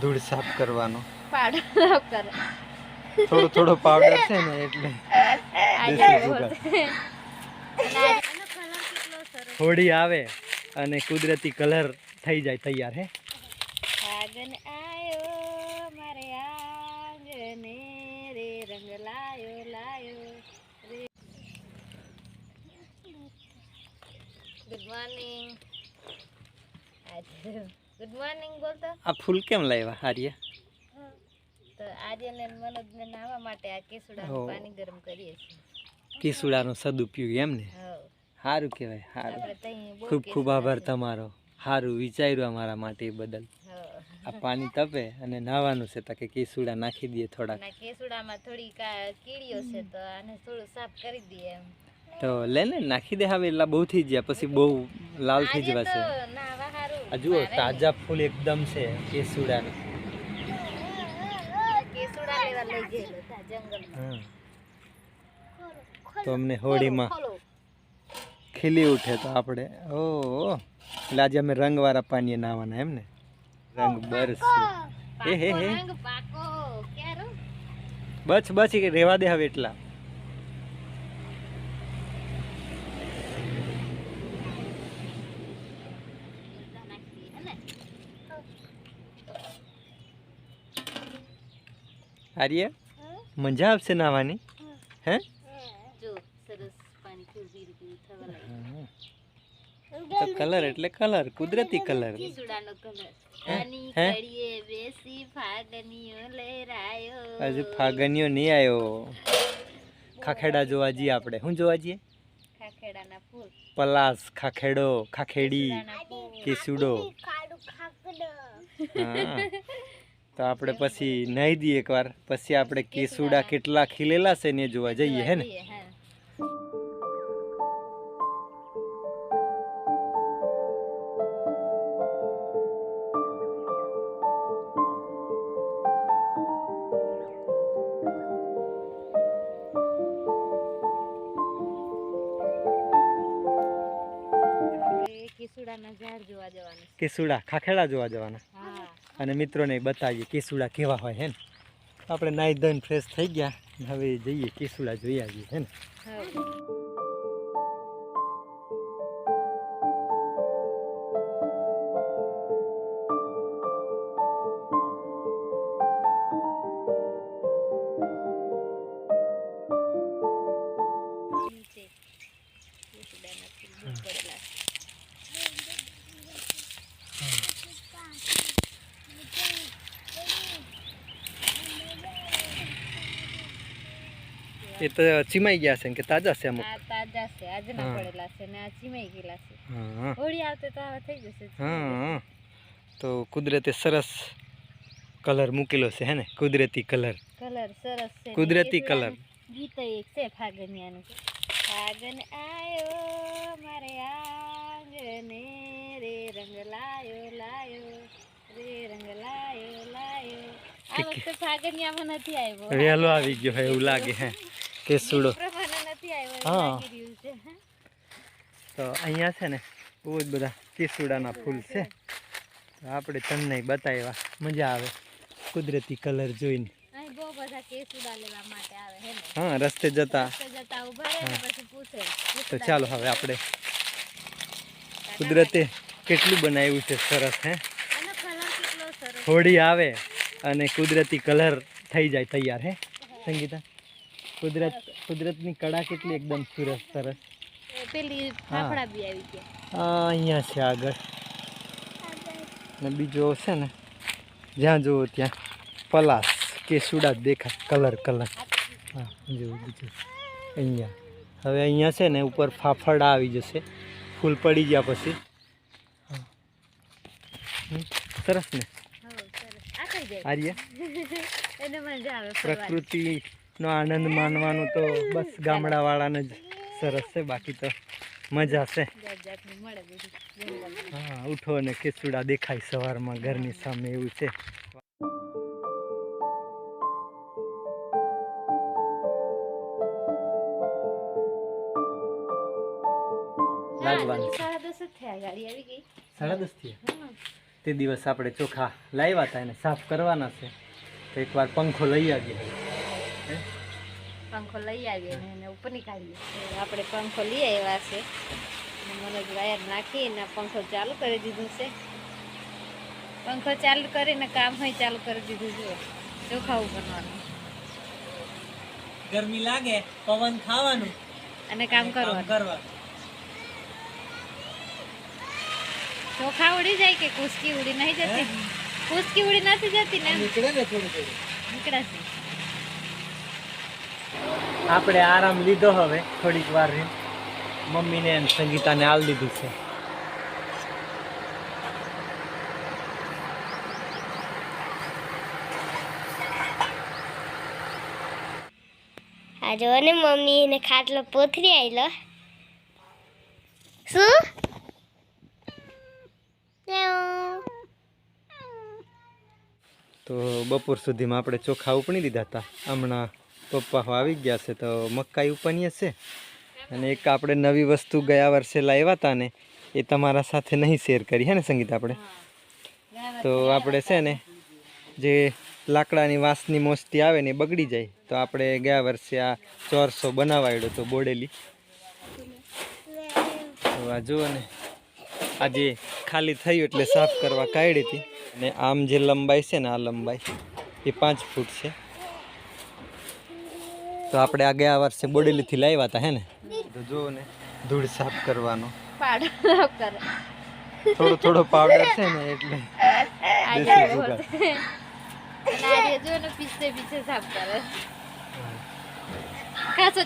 ધૂળ સાફ કરવાનો. પાડો કરે. થોડો થોડો પાવડર છે ને એટલે આજે આજે. હોળી આવે અને કુદરતી કલર થઈ જાય તૈયાર હે? ફાગણ મારે આંગણે રે રંગ લાયો લાયો. રે ગુડ મોર્નિંગ ગુડ મોર્નિંગ બોલતો આ ફૂલ કેમ લાવ્યા હારિયા તો આજે ને મનોજને નાહવા માટે આ હો. કેસુડાનું પાણી ગરમ કરીએ છીએ કેસુડાનો સદુપયોગ એમ ને હવ સારું કહેવાય સારું આપણે તઈ બહુ ખૂબ ખૂબ કેસુડા આભાર છે. તમારો સારું વિચાર્યું અમારા માટે એ બદલ હવ. આ પાણી તપે અને નાહવાનું છે તો કે કેસુડા નાખી દઈએ થોડાક ના કેસુડામાં થોડી કા કીડીઓ છે તો આને થોડું સાફ કરી દઈએ એમ તો લે ને નાખી દે હવે એટલા બહુ થઈ ગયા પછી બહુ લાલ થઈ આજે આ જુઓ તાજા ફૂલ એકદમ છે કેસુડાના. તા જંગલમાં. હા તો અમને હોળીમાં ખીલી. ઉઠે તો આપણે ઓ એટલે આજે અમે રંગવાળા પાણીએ નાવાના એમ ને? રંગ બરસી. હે હે. હે બસ એ રેવા દે હવે એટલા નાખી દઈએ, હે ને? આર્ય મજા આવશે નાવાની હે જો સરસ પાણી કેવું પીરું પીરું થવા લાગ્યું તો કલર એટલે કલર કુદરતી કલર કેસુડાનો કલર હે? આની હે? કડીએ બેસી ફાગનીઓ લહેરાયો હજુ ફાગણીઓ નહીં આવ્યો ખાખેડા જોવા જઈએ આપણે શું જોવા જઈએ ખાખેડાના ફૂલ પલાસ ખાખેડો ખાખેડી કેસુડાના ફૂલ કેસુડો હા તો આપણે પછી નાહી દઈએ એકવાર. પછી આપણે કેસુડા કેટલા ખીલેલા છે ને જોવા જઈએ હે ને. કેસુડા ખાખેડા જોવા જવાના? અને મિત્રોને બતાવીએ કેસુડા કેવા હોય હે ને આપણે નાઈ ધોઈને ફ્રેશ થઈ ગયા. હવે જઈએ કેસુડા જોઈ આવીએ હે. ને એ તો ચીમાઈ ગયા છે ને કે તાજા છે અમુક? આ તાજા છે. આજના હા. પડેલા છે ને આ ચીમાઈ ગયેલા છે. હા હોળી આવતે તો આવા થઈ જશે હા તો કુદરતે સરસ કલર મૂકેલો છે હે ને? કુદરતી કલર. કલર સરસ છે ને. કુદરતી કેસુડાનું ગીત એક છે ફાગણિયાનું. ફાગણ આયો મારે આંગણે રે રંગ લાયો લાયો રે રંગ લાયો લાયો. આ કે- વખતે ફાગણિયામાં નથી આવ્યો. વહેલો આવી ગયો હોય એવું લાગે હે. કેસુડો હા. તો અહીંયા છે ને બહુ જ બધા કેસુડાના ફૂલ છે. તો આપણે તમને બતાવ્યા. મજા આવે. કુદરતી કલર જોઈને. હે રસ્તે જતા. તો ચાલો હવે આપણે કુદરતે કેટલું બનાવ્યું છે સરસ હે? હોળી આવે અને કુદરતી કલર થઈ જાય તૈયાર હે? સંગીતા? કુદરત કુદરતની કળા કેટલી એકદમ સરસ સરસ. પેલી ફાફડા બી આવી ગયા. હા અહીંયા છે આગળ. ને બીજો છે ને જ્યાં જુઓ ત્યાં પલાસ કેસુડા દેખાય કલર કલર. હા જુઓ બીજું. અહીંયા. હવે અહીંયા છે ને ઉપર ફાફડા આવી જશે. ફૂલ પડી ગયા પછી. સરસ ને? આર્ય? એને પ્રકૃતિનો આનંદ માનવાનું તો બસ ગામડાવાળાને જ સરસ છે, બાકી તો મજા છે. હા, ઉઠો અને કેસુડા દેખાય સવારમાં ઘરની સામે એવું છે સાડા દસ. તે દિવસ આપણે ચોખા લાવ્યા હતા, એને સાફ કરવાના છે તો એકવાર પંખો લઈ આવીએ? પંખો લઈ આવીએ ને એને ઉપર નીકાળીએ. આપણે પંખો લઈ આવ્યા છે. મને વાયર નાખીને પંખો ચાલુ કરી દીધું છે. પંખો ચાલુ કરીને કામ હોય ચાલુ કરી દીધું છે. ચોખાવું બનવાનું. ગરમી લાગે પવન ખાવાનું. અને કામ કરવાનું. કરવાનું. ચોખા ઉડી જાય કે કુસકી ઉડી નહીં જતી? કુસકી ઉડી નથી જતી ને? નીકળે ને થોડું થોડું. નીકળાશે આપણે આરામ લીધો હવે થોડીક વાર રહી. મમ્મીને અને સંગીતાને આવી લીધું છે. આ જો ને મમ્મી એને ખાટલો પોથરી આવેલો શું? તો બપોર સુધીમાં આપણે ચોખા ઉપણી દીધા હતા. હમણાં પપ્પા આવી ગયા છે તો મકાઈ ઉપરની હશે અને એક આપણે નવી વસ્તુ ગયા વર્ષે લાવ્યા હતા ને, એ તમારા સાથે નહીં શેર કરી, હે સંગીત આપણે? તો આપણે છે ને, જે લાકડાની વાંસની મોસ્તી આવે ને બગડી જાય. તો આપણે ગયા વર્ષે આ ચોરસો બનાવાડ્યો તો બોડેલી. તો આ જુઓ ને આજે ખાલી થયું એટલે સાફ કરવા કાઢી હતી. ને આમ જે લંબાઈ છે ને, આ લંબાઈ, એ પાંચ ફૂટ છે. તો આપણે આ ગયા વર્ષે બોડેલીથી લાવ્યા હતા હે ને? તો જો ને ધૂળ સાફ કરવાનો. પાડો કરે. થોડો થોડો પાવડર છે ને એટલે જો ને પીસે પીસે સાફ કરે. ખાસો